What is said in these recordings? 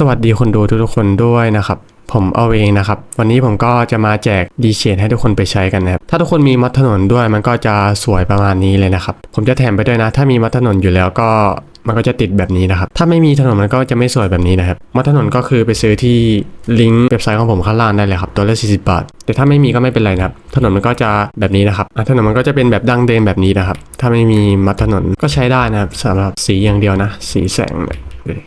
สวัสดีคนดูทุกๆคนด้วยนะครับ ผมเอาเองนะครับ วันนี้ผมก็จะมาแจกดีเชดให้ทุกคนไปใช้กันนะครับ ถ้าทุกคนมีมัดถนนด้วยมันก็จะสวยประมาณนี้เลยนะครับ ผมจะแถมไปด้วยนะ ถ้ามีมัดถนนอยู่แล้วก็มันก็จะติดแบบนี้นะครับ ถ้าไม่มีถนนมันก็จะไม่สวยแบบนี้นะครับ มัดถนนก็คือไปซื้อที่ลิงก์เว็บไซต์ของผมข้างล่างได้เลยครับ ตัวละ40 บาท แต่ถ้าไม่มีก็ไม่เป็นไรนะครับ ถนนมันก็จะแบบนี้นะครับ ถนนมันก็จะเป็นแบบดั้งเดิมแบบนี้นะครับ ถ้าไม่มีมัดถนนก็ใช้ได้นะครับสำหรับสีอย่างเดียวนะ สีแสงเนี่ย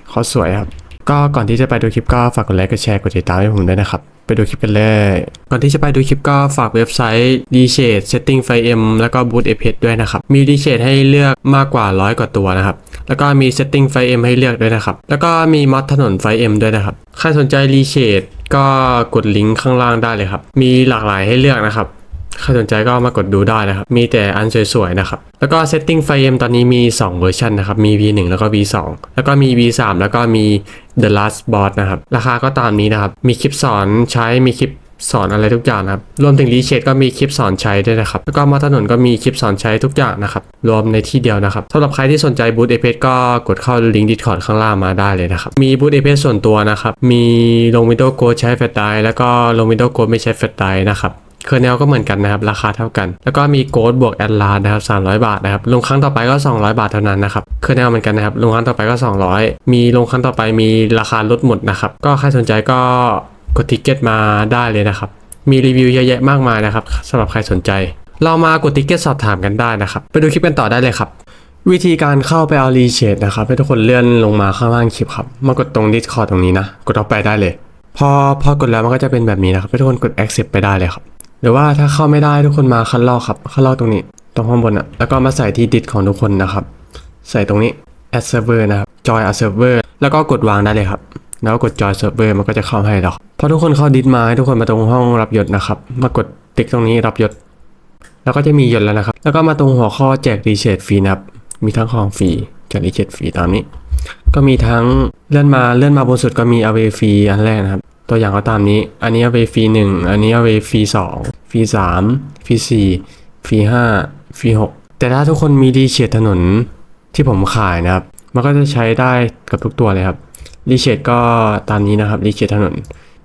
เขาสวยครับ ก็ก่อนที่จะไปดูคลิปก็ฝากกดไลค์กดแชร์กดติดตามให้ผมด้วยนะครับ ไปดูคลิปกันเลย ก่อนที่จะไปดูคลิปก็ฝากเว็บไซต์ d s h a d e Setting ไฟ M แล้วก็ Boot Effect ด้วยนะครับ มี d s h a d e ให้เลือกมากกว่าร้อยกว่าตัวนะครับ แล้วก็มี Setting ไฟ M ให้เลือกด้วยนะครับ แล้วก็มีมอดถนนไฟ M ด้วยนะครับ ใครสนใจ d s h a d e ก็กดลิงก์ข้างล่างได้เลยครับ มีหลากหลายให้เลือกนะครับ ใครสนใจก็มากดดูได้นะครับ มีแต่อันสวยๆนะครับ แล้วก็ setting ไฟ M ตอนนี้มี 2 เวอร์ชันนะครับ มี V1 แล้วก็ V2 แล้วก็มี V3 แล้วก็มี The Last Boss นะครับ ราคาก็ตามนี้นะครับ มีคลิปสอนใช้ มีคลิปสอนอะไรทุกอย่างนะครับ รวมถึงรีเชดก็มีคลิปสอนใช้ด้วยนะครับ แล้วก็มาถนนก็มีคลิปสอนใช้ทุกอย่างนะครับ รวมในที่เดียวนะครับสำหรับใครที่สนใจบูธเอเพก็กดเข้าลิงก์ Discord ข้างล่างมาได้เลยนะครับ มีบูธเอเพส่วนตัวนะครับ มีลงวิดีโอโกใช้แฟลชไดร์แล้วก็ลงวิดีโอโกไม่ใช้แฟลชไดร์นะครับ เคอร์เนลก็เหมือนกันนะครับ ราคาเท่ากัน แล้วก็มีโกดบวกแอดลาสนะครับ300บาทนะครับลงครั้งต่อไปก็ 200 บาทเท่านั้นนะครับเคอร์เนลเหมือนกันนะครับลงครั้งต่อไปก็ 200 มีลงครั้งต่อไปมีราคาลดหมดนะครับก็ใครสนใจก็กดทิกเก็ตมาได้เลยนะครับมีรีวิวเยอะแยะมากมายนะครับสำหรับใครสนใจ เรามากดทิกเก็ตสอบถามกันได้นะครับ ไปดูคลิปกันต่อได้เลยครับ วิธีการเข้าไปเอารีเชดนะครับ ให้ทุกคนเลื่อนลงมาข้างล่างคลิปครับ มากดตรง Discord ตรงนี้นะ กดเข้าไปได้เลย พอพอกดแล้วมันก็จะเป็นแบบนี้นะครับ ให้ทุกคนกด accept ไปได้เลยครับ หรือว่าถ้าเข้าไม่ได้ทุกคนมาคันลอกครับคันลอกตรงนี้ ตรงข้างบนอะแล้วก็มาใส่ที่ดิสของทุกคนนะครับ ใส่ตรงนี้ add server นะครับ join a server แล้วก็กดวางได้เลยครับ แล้วก็กด join server มันก็จะเข้าให้แล้วพอทุกคนเข้าดิสมาทุกคนมาตรงห้องรับยศนะครับ มากดติ๊กตรงนี้รับยศ แล้วก็จะมียศแล้วนะครับ แล้วก็มาตรงหัวข้อแจกรีเชดฟรีนะครับ มีทั้งของฟรีแจกรีเชดฟรีตามนี้ ก็มีทั้งเลื่อนมาเลื่อนมาบนสุดก็มีเอาเวฟรีอันแรกนะครับ ตัวอย่างก็ตามนี้ อันนี้เอาเวฟรีหนึ่งอันนี้เอาเวฟรีสองฟรีสามฟรีสี่ฟรีห้าฟรีหกแต่ถ้าทุกคนมีรีเชดถนนที่ผมขายนะครับ มันก็จะใช้ได้กับทุกตัวเลยครับรีเชดก็ตามนี้นะครับรีเชดถนน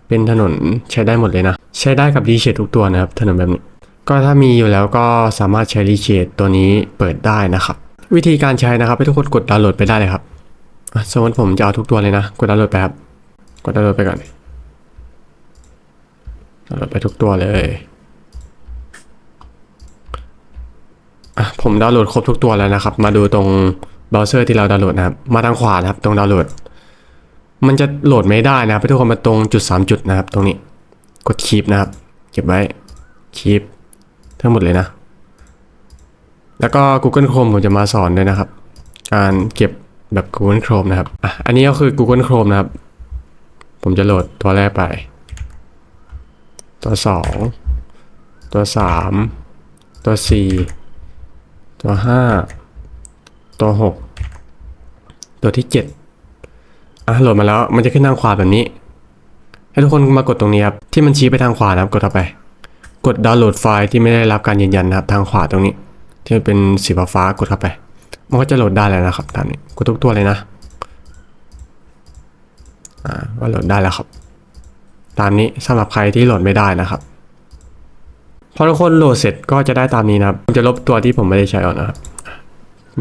เป็นถนนใช้ได้หมดเลยนะ ใช้ได้กับรีเชดทุกตัวนะครับ ถนนแบบนี้ ก็ถ้ามีอยู่แล้วก็สามารถใช้รีเชดตัวนี้เปิดได้นะครับ วิธีการใช้นะครับให้ทุกคนกดดาวน์โหลดไปได้เลยครับอะสมมติผมจะเอาทุกตัวเลยนะ กดดาวน์โหลดไปครับ กดดาวน์โหลดไปก่อน ดาวน์โหลดไปทุกตัวเลยผมดาวน์โหลดครบทุกตัวแล้วนะครับ มาดูตรงเบราว์เซอร์ที่เราดาวน์โหลดนะครับ มาทางขวานะครับ ตรงดาวน์โหลด มันจะโหลดไม่ได้นะครับให้ทุกคนมาตรงจุดสามจุดนะครับ ตรงนี้กดคีปนะครับ เก็บไว้คีปทั้งหมดเลยนะ แล้วก็ Google Chrome ผมจะมาสอนด้วยนะครับ การเก็บแบบ Google Chrome นะครับอะอันนี้ก็คือ Google Chrome นะครับ ผมจะโหลดตัวแรกไป ตัวสองตัวสามตัวสี่ตัวห้าตัวหกตัวที่เจ็ดอะโหลดมาแล้วมันจะขึ้นทางขวาแบบนี้ ให้ทุกคนมากดตรงนี้ครับ ที่มันชี้ไปทางขวานะครับ กดเข้าไป กดดาวน์โหลดไฟล์ที่ไม่ได้รับการยืนยันนะครับ ทางขวาตรงนี้ ที่เป็นสีฟ้ากดเข้าไป มันก็จะโหลดได้แล้วนะครับตามนี้กดทุกตัวเลยนะ อ่าก็โหลดได้แล้วครับ ตามนี้สำหรับใครที่โหลดไม่ได้นะครับพอทุกคนโหลดเสร็จก็จะได้ตามนี้นะครับผมจะลบตัวที่ผมไม่ได้ใช้ออกนะครับ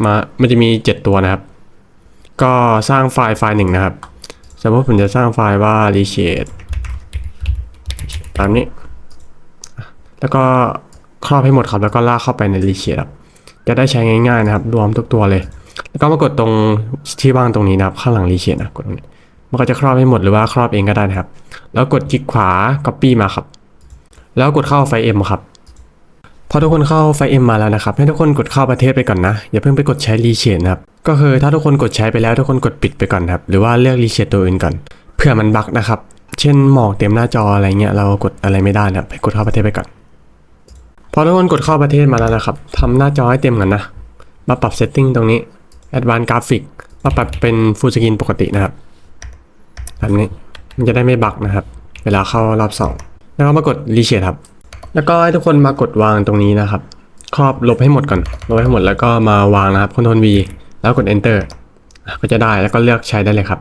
มามันจะมี 7 ตัวนะครับ ก็สร้างไฟล์ไฟล์หนึ่งนะครับสมมติผมจะสร้างไฟล์ว่า r e s h a d e ตามนี้ แล้วก็ครอบให้หมดครับ แล้วก็ลากเข้าไปใน r e s h a d e ครับจะได้ใช้ง่ายๆนะครับ รวมทุกตัวเลย แล้วก็มากดตรงที่ว่างตรงนี้นะครับ ข้างหลัง r e s h a d e นะกดตรงนี้ มันก็จะครอบให้หมดหรือว่าครอบเองก็ได้นะครับ แล้วกดคลิกขวา copy มาครับ แล้วกดเข้าไฟล์ M ครับพอทุกคนเข้าไฟ M มาแล้วนะครับ ให้ทุกคนกดเข้าประเทศไปก่อนนะ อย่าเพิ่งไปกดใช้รีเชดนะครับ ก็คือถ้าทุกคนกดใช้ไปแล้วทุกคนกดปิดไปก่อนครับ หรือว่าเลือกรีเชดตัวอื่นก่อนเพื่อมันบั๊กนะครับ เช่นหมอกเต็มหน้าจออะไรเงี้ยเรากดอะไรไม่ได้นะครับไปกดเข้าประเทศไปก่อน พอทุกคนกดเข้าประเทศมาแล้วนะครับทำหน้าจอให้เต็มก่อนนะ มาปรับ setting ตรงนี้ advanced graphic มาปรับเป็น full screen ปกตินะครับ แบบนี้ มันจะได้ไม่บักนะครับ เวลาเข้ารอบสองแล้วก็มากดรีเชดครับ แล้วก็ให้ทุกคนมากดวางตรงนี้นะครับ ครอบลบให้หมดก่อน ลบให้หมดแล้วก็มาวางนะครับ Ctrl V แล้วกด Enter อะก็จะได้แล้วก็เลือกใช้ได้เลยครับ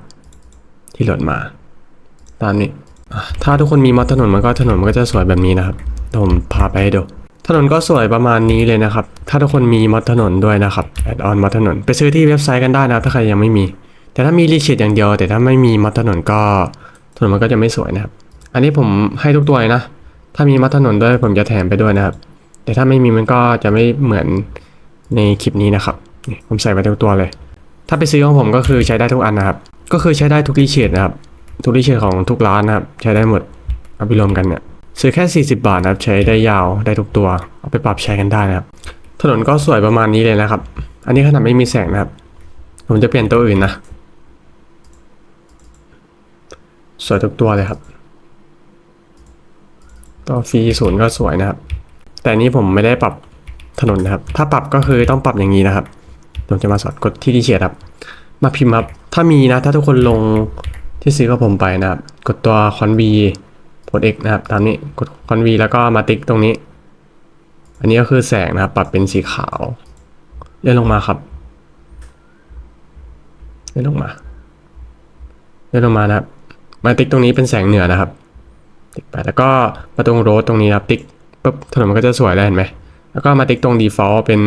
ที่โหลดมา ตามนี้ ถ้าทุกคนมีมอถนนมันก็ถนนมันก็จะสวยแบบนี้นะครับผมพาไปให้ดูถนนก็สวยประมาณนี้เลยนะครับ ถ้าทุกคนมีมอถนนด้วยนะครับ แอดออนมอถนน ไปซื้อที่เว็บไซต์กันได้นะ ถ้าใครยังไม่มี แต่ถ้ามีรีเชดอย่างเดียว แต่ถ้าไม่มีมอดถนนก็ถนนมันก็จะไม่สวยนะครับ อันนี้ผมให้ทุกตัวนะ ถ้ามีมอดถนนด้วยผมจะแถมไปด้วยนะครับ แต่ถ้าไม่มีมันก็จะไม่เหมือนในคลิปนี้นะครับ ผมใส่ไปทุกตัวเลย ถ้าไปซื้อของผมก็คือใช้ได้ทุกอันนะครับ ก็คือใช้ได้ทุกรีเชดนะครับ ทุกรีเชดของทุกร้านนะครับ ใช้ได้หมด เอาไปรวมกันเนี่ย ซื้อแค่ 40 บาทนะครับ ใช้ได้ยาวได้ทุกตัว เอาไปปรับใช้กันได้นะครับ ถนนก็สวยประมาณนี้เลยนะครับ อันนี้ขนาดไม่มีแสงนะครับ ผมจะเปลี่ยนตัวอื่นนะ สวยทุกตัวเลยครับ ตัวฟรีศูนย์ก็สวยนะครับ แต่นี้ผมไม่ได้ปรับถนนนะครับ ถ้าปรับก็คือต้องปรับอย่างนี้นะครับผมจะมาสอนกดที่ดีเชียครับ มาพิมพ์ครับ ถ้ามีนะ ถ้าทุกคนลงที่ซื้อกับผมไปนะครับ กดตัวคอนวีกด X นะครับ ตามนี้ กดคอนวีแล้วก็มาติ๊กตรงนี้ อันนี้ก็คือแสงนะครับ ปรับเป็นสีขาว เลื่อนลงมาครับ เลื่อนลงมา เลื่อนลงมานะครับ มาติ๊กตรงนี้เป็นแสงเหนือนะครับ ติ๊กไปแล้วก็มาตรงโรดตรงนี้ครับติ๊กปุ๊บถนนมันก็จะสวยแล้วเห็นไหมแล้วก็มาติ๊กตรง default เป็น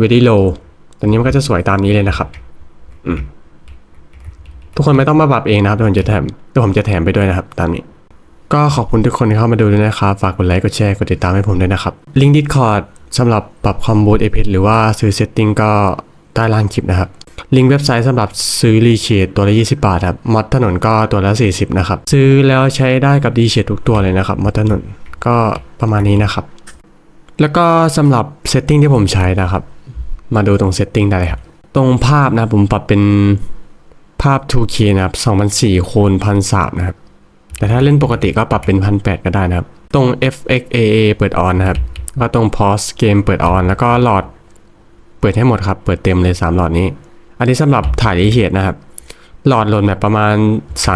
very low ตอนนี้มันก็จะสวยตามนี้เลยนะครับทุกคนไม่ต้องมาปรับเองนะครับเดี๋ยวผมจะแถมเดี๋ยวผมจะแถมไปด้วยนะครับ ตามนี้ ก็ขอบคุณทุกคนที่เข้ามาดูด้วยนะครับ ฝากกดไลค์กดแชร์กดติดตามให้ผมด้วยนะครับ ลิงก์ Discord สำหรับปรับคอมโบเอพิหรือว่าซื้อเซตติ้งก็ใต้ล่างคลิปนะครับ ลิงก์เว็บไซต์สำหรับซื้อรีเชดตัวละ 20 บาทครับมอดถนนก็ตัวละ 40 นะครับ ซื้อแล้วใช้ได้กับดีเชดทุกตัวเลยนะครับมอดถนนก็ประมาณนี้นะครับ แล้วก็สำหรับเซตติ้งที่ผมใช้นะครับ มาดูตรงเซตติ้งได้เลยครับ ตรงภาพนะผมปรับเป็นภาพ 2K นะครับ2004คูณ1003นะครับ แต่ถ้าเล่นปกติก็ปรับเป็น1,800ก็ได้นะครับ ตรง FXAA เปิดออนนะครับ ก็ตรง pause เกมเปิดออน แล้วก็หลอด เปิดให้หมดครับ เปิดเต็มเลย 3 หลอดนี้ อันนี้สำหรับถ่ายรีเชดนะครับ หลอดหลดแบบประมาณ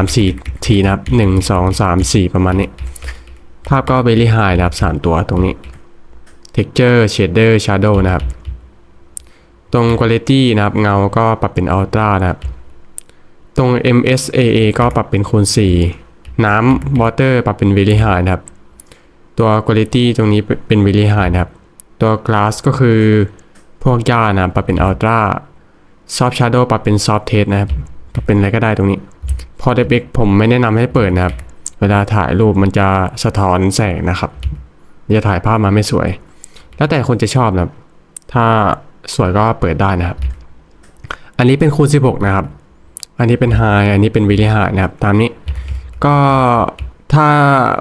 3-4 ทีนะครับ 1 2 3 4 ประมาณนี้ ภาพก็ very high นะครับ 3 ตัวตรงนี้ texture shader shadow นะครับ ตรง quality นะครับ เงาก็ปรับเป็น ultra นะครับ ตรง MSAA ก็ปรับเป็นคูณ 4 น้ำ water ปรับเป็น very high นะครับ ตัว quality ตรงนี้เป็น very high นะครับ ตัว glass ก็คือพวกหญ้านะปรับเป็น ultra soft shadow ปรับเป็น soft test นะครับปรับเป็นอะไรก็ได้ตรงนี้ พอ depth ผมไม่แนะนำให้เปิดนะครับ เวลาถ่ายรูปมันจะสะท้อนแสงนะครับจะถ่ายภาพมาไม่สวย แล้วแต่คนจะชอบนะครับ ถ้าสวยก็เปิดได้นะครับ อันนี้เป็นคูณ16 นะครับ อันนี้เป็น high อันนี้เป็น very high นะครับ ตามนี้ ก็ถ้า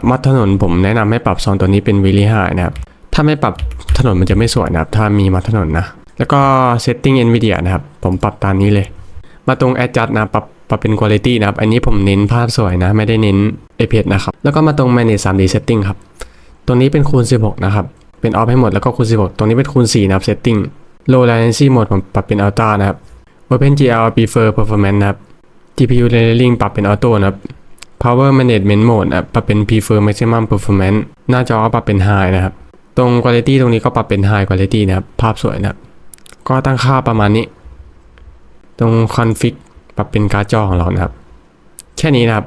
มัดถนนผมแนะนำให้ปรับซองตัวนี้เป็น very high นะครับ ถ้าไม่ปรับถนนมันจะไม่สวยนะครับ ถ้ามีมัดถนนนะ แล้วก็ setting nvidia นะครับ ผมปรับตามนี้เลย มาตรง adjust นะ ปรับปรับเป็น quality นะครับ อันนี้ผมเน้นภาพสวยนะ ไม่ได้เน้น APS นะครับ แล้วก็มาตรง manage 3D setting ครับ ตรงนี้เป็นคูณ 16 นะครับ เป็น off ให้หมด แล้วก็คูณ 16 ตรงนี้เป็นคูณ 4 นะครับ setting low latency mode ผมปรับเป็น ultra นะครับ OpenGL prefer performance นะครับ GPU layering ปรับเป็น auto นะครับ power management mode นะปรับเป็น prefer maximum performance หน้าจอปรับเป็น high นะครับ ตรง quality ตรงนี้ก็ปรับเป็น high quality นะครับ ภาพสวยนะครับ ก็ตั้งค่าประมาณนี้ ตรง config ปรับเป็นการ์ดจอของเรานะครับ แค่นี้นะครับ